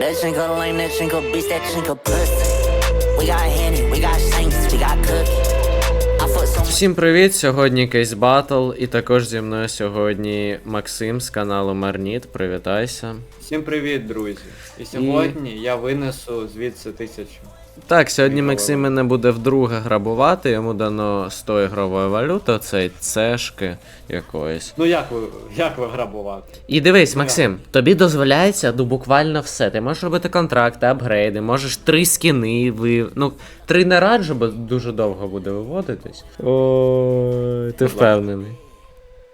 That chinko lame, that chinko bitch, that chinko pussy. We got Henny, we got Shanks, we got Cookie. Всім привіт! Сьогодні Кейс Батл, і також зі мною сьогодні Максим з каналу Марніт. Привітайся. Всім привіт, друзі! І сьогодні я винесу звідси тисячу. Так, сьогодні Максим мене буде вдруге грабувати, йому дано 100 ігрової валюти, це цешки якоїсь. Ну як ви як ви грабувати? І дивись, Максим, тобі дозволяється ну буквально все. Ти можеш робити контракти, апгрейди, можеш три скіни ви. Ну, три не раджу, бо дуже довго буде виводитись. Ой, ти впевнений.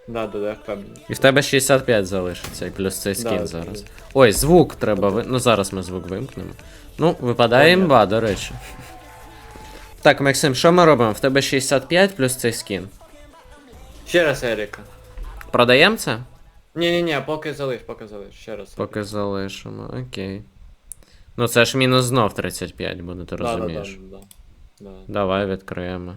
Да, да, да, впевнений. І в тебе 65 залишиться, і плюс цей скін Да, зараз. це- Ой, звук треба ви. Ну зараз ми звук вимкнемо. Ну, випадає Понятно. імба, до речі. Так, Максим, що ми робимо? В тебе 65 плюс цей скін. Ще раз Еріка. Продаємо це? Ні, ні, ні, поки залиш, поки залиш. Ще раз. Поки залишимо, окей. Ну це ж мінус знов 35 буде, ти Да, да, да, розумієш. да, да. Давай відкриємо.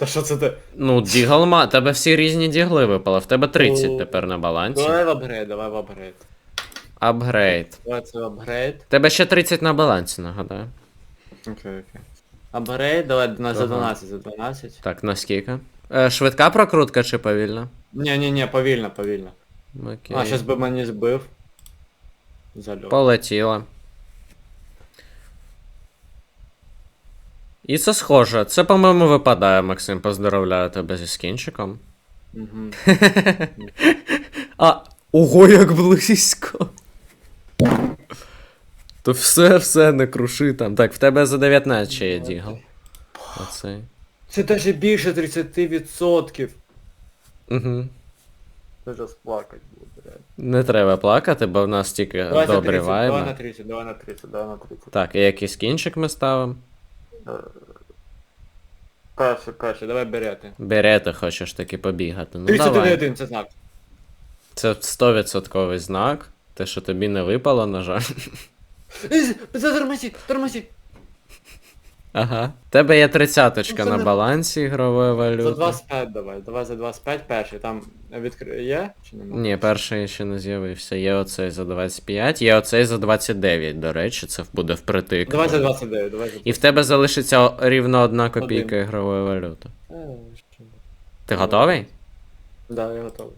Та що це ти? Ну, діглма, тебе всі різні дігли випали, в тебе 30 Ну, тепер на балансі. Давай в апгрейд, давай в апгрейд. Апгрейд. Давай це в апгрейд. Тебе ще 30 на балансі, нагадаю. Окей, окей. Апгрейд, давай на за Ага. 12, за 12. Так, наскільки? Е, швидка прокрутка чи повільна? Ні, ні, ні, повільно, повільно. Окей. А, щас би мені збив. Зальот. Полетіла. І це схоже. Це, по-моєму, випадає, Максим. Поздравляю тебе зі скінчиком. Угу. А, ого, як близько. То все, все, не круши там. Так, в тебе за 19 ще є дігл. Оцей. Це даже більше 30%. Угу. Це зараз плакать буде, реально. Не треба плакати, бо в нас тільки Давай за добрі 30, давай на вайби. 30, давай на 30, давай на 30. Так, і який скінчик ми ставимо? Перше, перше, давай берете. Берете, хочеш таки побігати. Ну, давай. 31, це знак. Це 100% знак. Те, що тобі не випало, на жаль. Затормозі, тормозі. Ага. Тебе є тридцяточка на не- балансі ігрової За валюти. 25 давай, давай за 25 перший, там відкри... є чи немає? Ні, перший ще не з'явився. Є оцей за 25, є оцей за 29, до речі, це буде впритик. Давай за 29, давай за І в тебе залишиться о- рівно одна копійка Один. ігрової валюти. Е, що? Ти готовий? Да, я готовий.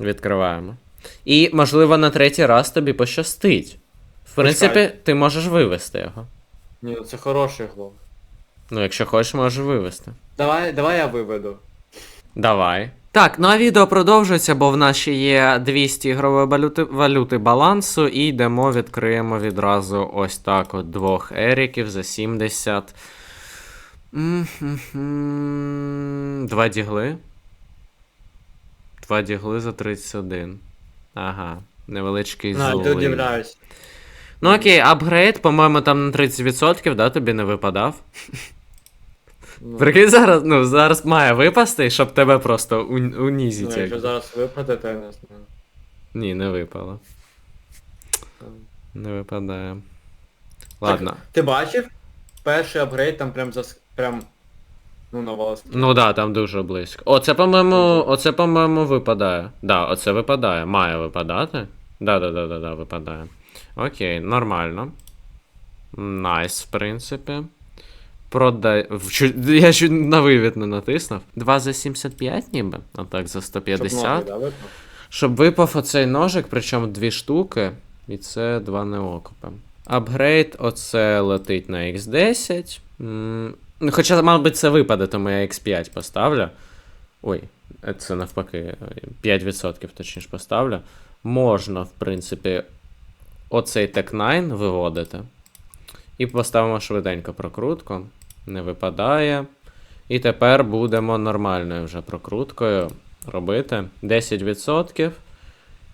Відкриваємо. І, можливо, на третій раз тобі пощастить. В принципі, Почекай. ти можеш вивести його. Ні, ну це хороший глов. Ну, якщо хочеш, можеш вивести. Давай, давай я виведу. Давай. Так, ну а відео продовжується, бо в нас ще є 200 ігрової валюти, валюти балансу, і йдемо, відкриємо відразу ось так от двох еріків за 70. М-хм-хм. Два дігли. Два дігли за 31. Ага, невеличкий На, ти злив. удивляюсь. Ну окей, апгрейд, по-моєму, там на 30%, да, тобі не випадав. Ну, Прикинь, зараз, ну, зараз має випасти, щоб тебе просто у- ну, унізить. якщо зараз випаде, то я не знаю. Ні, не випало. Не випадає. Ладно. Ти бачив? Перший апгрейд там прям зас... прям... Ну, на вас. Ну да, там дуже близько. Оце, по-моєму, оце, по-моєму, випадає. Да, оце випадає. Має випадати. Да, да, да, да, да, випадає. Окей, нормально. Найс, в принципі. Продай. Я чуть на вивід не натиснув. 2 за 75 ніби. А так за 150. Щоб ноги, да, випав? Щоб випав оцей ножик, причому дві штуки, і це два неокупи. Апгрейд, оце летить на X10. Ну, хоча, мабуть, це випаде, тому я X5 поставлю. Ой, це навпаки, 5% точніше поставлю. Можна, в принципі, оцей Tech 9 виводити. І поставимо швиденько прокрутку. Не випадає. І тепер будемо нормальною вже прокруткою робити 10%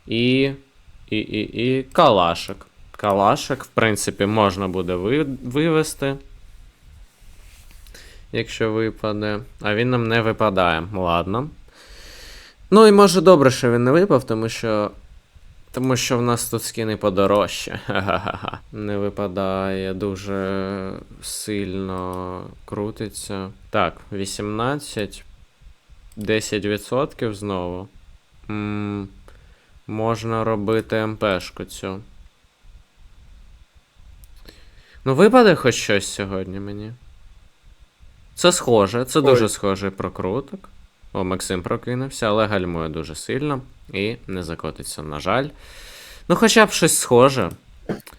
і, і, і, і калашик. Калашик, в принципі, можна буде ви, вивести. Якщо випаде. А він нам не випадає. Ладно. Ну і може добре, що він не випав, тому що. Тому що в нас тут скини подорожче. Ха-ха-ха. Не випадає, дуже сильно крутиться. Так, 18. 10% знову. М, Можна робити МПшку цю. Ну, випаде хоч щось сьогодні мені. Це схоже, це Ой. дуже схожий прокруток. О, Максим прокинувся, але гальмує дуже сильно і не закотиться, на жаль. Ну, хоча б щось схоже.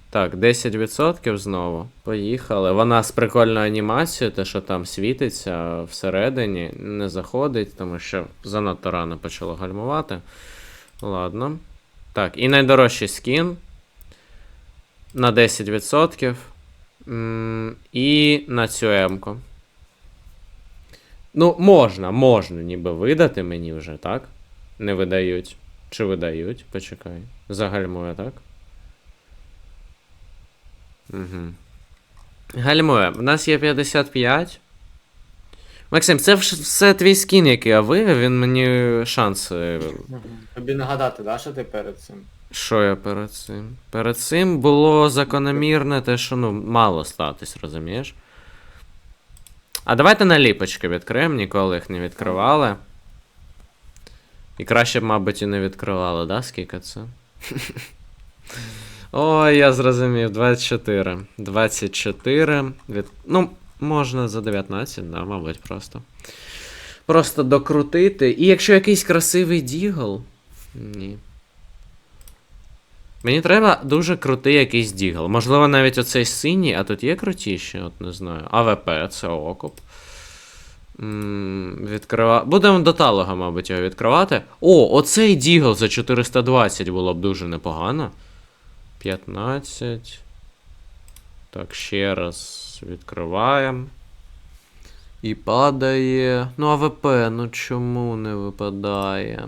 Так, 10% знову. Поїхали. Вона з прикольною анімацією, те, що там світиться всередині, не заходить, тому що занадто рано почало гальмувати. Ладно. Так, і найдорожчий скін на 10%. М, І на цю М-ку. Ну, можна, можна ніби видати мені вже, так? Не видають. Чи видають? Почекай. Загальмує, так? Угу. Гальмує. У нас є 55. Максим, це все твій скін, який я вивів, він мені шанси. Тобі нагадати, да, що ти перед цим? Що я перед цим? Перед цим було закономірне те, що ну, мало статись, розумієш? А давайте наліпочки відкриємо, ніколи їх не відкривали. І краще б, мабуть, і не відкривали, да? Скільки це? Ой, я зрозумів, 24. 24. Від... Ну, можна за 19, да, мабуть, просто. Просто докрутити. І якщо якийсь красивий дігл. Ні. Мені треба дуже крутий якийсь дігл. Можливо, навіть оцей синій, а тут є крутіші, от не знаю. АВП, це окоп. Відкрива... Будемо до талога, мабуть, його відкривати. О, оцей дігл за 420 було б дуже непогано. 15. Так, ще раз відкриваємо. І падає. Ну, АВП, ну чому не випадає?